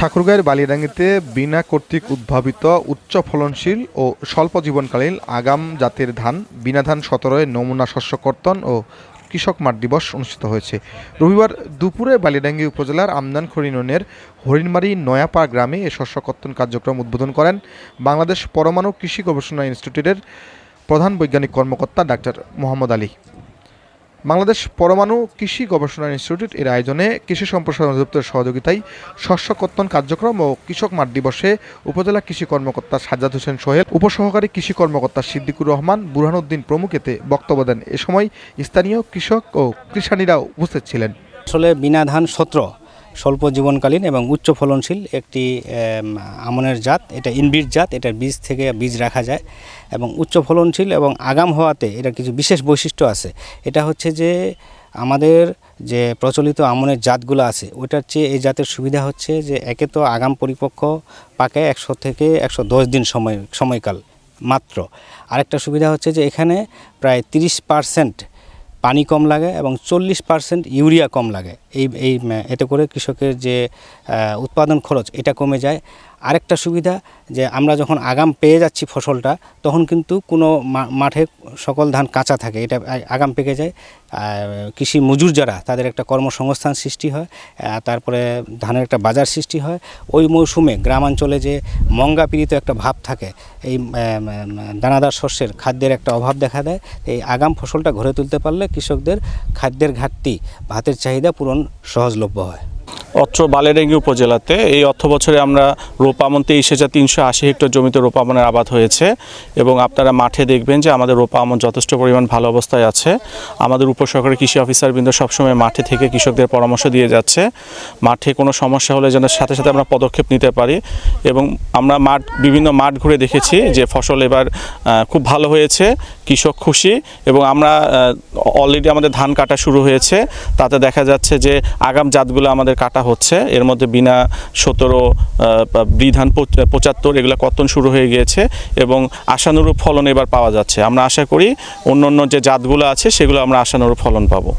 ঠাকুরগাঁয়ের বালিয়াডাঙ্গিতে বিনা কর্তৃক উদ্ভাবিত উচ্চ ফলনশীল ও স্বল্প জীবনকালীন আগাম জাতের ধান, বিনা ধান সতেরোয় নমুনা শস্য কর্তন ও কৃষক মাঠ দিবস অনুষ্ঠিত হয়েছে। রবিবার দুপুরে বালিয়াডাঙ্গি উপজেলার আমদান ইউনিয়নের হরিণমারি নয়াপাড়া গ্রামে এ শস্য কর্তন কার্যক্রম উদ্বোধন করেন বাংলাদেশ পরমাণু কৃষি গবেষণা ইনস্টিটিউটের প্রধান বৈজ্ঞানিক কর্মকর্তা ডাক্তার মোহাম্মদ আলী। বাংলাদেশ পরমাণু কৃষি গবেষণা ইনস্টিটিউট এর আয়োজনে কৃষি সম্প্রসারণ অধিদপ্তরের সহযোগিতায় শস্য কর্তন কার্যক্রম ও কৃষক মাঠ দিবসে উপজেলা কৃষি কর্মকর্তা সাজ্জাদ হোসেন সোহেল, উপসহকারী কৃষি কর্মকর্তা সিদ্দিকুর রহমান, বুরহানুদ্দিন প্রমুখেতে বক্তব্য দেন। এ সময় স্থানীয় কৃষক ও কৃষানীরা উপস্থিত ছিলেন। আসলে বিনা ধান সত্র। স্বল্প জীবনকালীন এবং উচ্চ ফলনশীল একটি আমনের জাত। এটা ইনবিট জাত, এটার বীজ থেকে বীজ রাখা যায়। এবং উচ্চ ফলনশীল এবং আগাম হওয়াতে এটার কিছু বিশেষ বৈশিষ্ট্য আছে। এটা হচ্ছে যে, আমাদের যে প্রচলিত আমনের জাতগুলো আছে, ওটার চেয়ে এই জাতের সুবিধা হচ্ছে যে, একে তো আগাম পরিপক্ক, পাকে একশো থেকে একশো দশ দিন সময়, সময়কাল মাত্র। আরেকটা সুবিধা হচ্ছে যে, এখানে প্রায় তিরিশ পার্সেন্ট পানি কম লাগে এবং চল্লিশ পার্সেন্ট ইউরিয়া কম লাগে। এই এই এতে করে কৃষকের যে উৎপাদন খরচ এটা কমে যায়। আরেকটা সুবিধা যে, আমরা যখন আগাম পেয়ে যাচ্ছি ফসলটা, তখন কিন্তু কোনো মাঠে সকল ধান কাঁচা থাকে, এটা আগাম পেকে যায়। কৃষি মজুর যারা, তাদের একটা কর্মসংস্থান সৃষ্টি হয় তারপরে ধানের একটা বাজার সৃষ্টি হয়। ওই মৌসুমে গ্রামাঞ্চলে যে মঙ্গা পীড়িত একটা ভাব থাকে, এই দানাদার শস্যের খাদ্যের একটা অভাব দেখা দেয়। এই আগাম ফসলটা ঘরে তুলতে পারলে কৃষকদের খাদ্যের ঘাটতি, ভাতের চাহিদা পূরণ সহজলভ্য হয়। অত্র বালেডাঙ্গি উপজেলাতে। এই অর্থ বছরে আমরা রোপামন তেইশ হাজার তিনশো আশি হেক্টর জমিতে রোপামনের আবাদ হয়েছে এবং আপনারা মাঠে দেখবেন যে আমাদের রোপামন যথেষ্ট পরিমাণ ভালো অবস্থায় আছে। আমাদের উপসহকারী কৃষি অফিসার অফিসারবৃন্দ সবসময় মাঠে থেকে কৃষকদের পরামর্শ দিয়ে যাচ্ছে। মাঠে কোনো সমস্যা হলে যেন সাথে সাথে আমরা পদক্ষেপ নিতে পারি এবং আমরা মাঠ, বিভিন্ন মাঠ ঘুরে দেখেছি যে ফসল এবার খুব ভালো হয়েছে, কৃষক খুশি এবং আমরা অলরেডি আমাদের ধান কাটা শুরু হয়েছে। তাতে দেখা যাচ্ছে যে আগাম জাতগুলো আমাদের কাটা হচ্ছে? এর মধ্যে বিনা সতেরো বিধান পঁচাত্তর এগুলো কর্তন শুরু হয়ে গিয়েছে এবং আশানুরূপ ফলন এবার পাওয়া যাচ্ছে। আমরা আশা করি অন্য অন্য যে জাতগুলো আছে সেগুলো আমরা আশানুরূপ ফলন পাবো।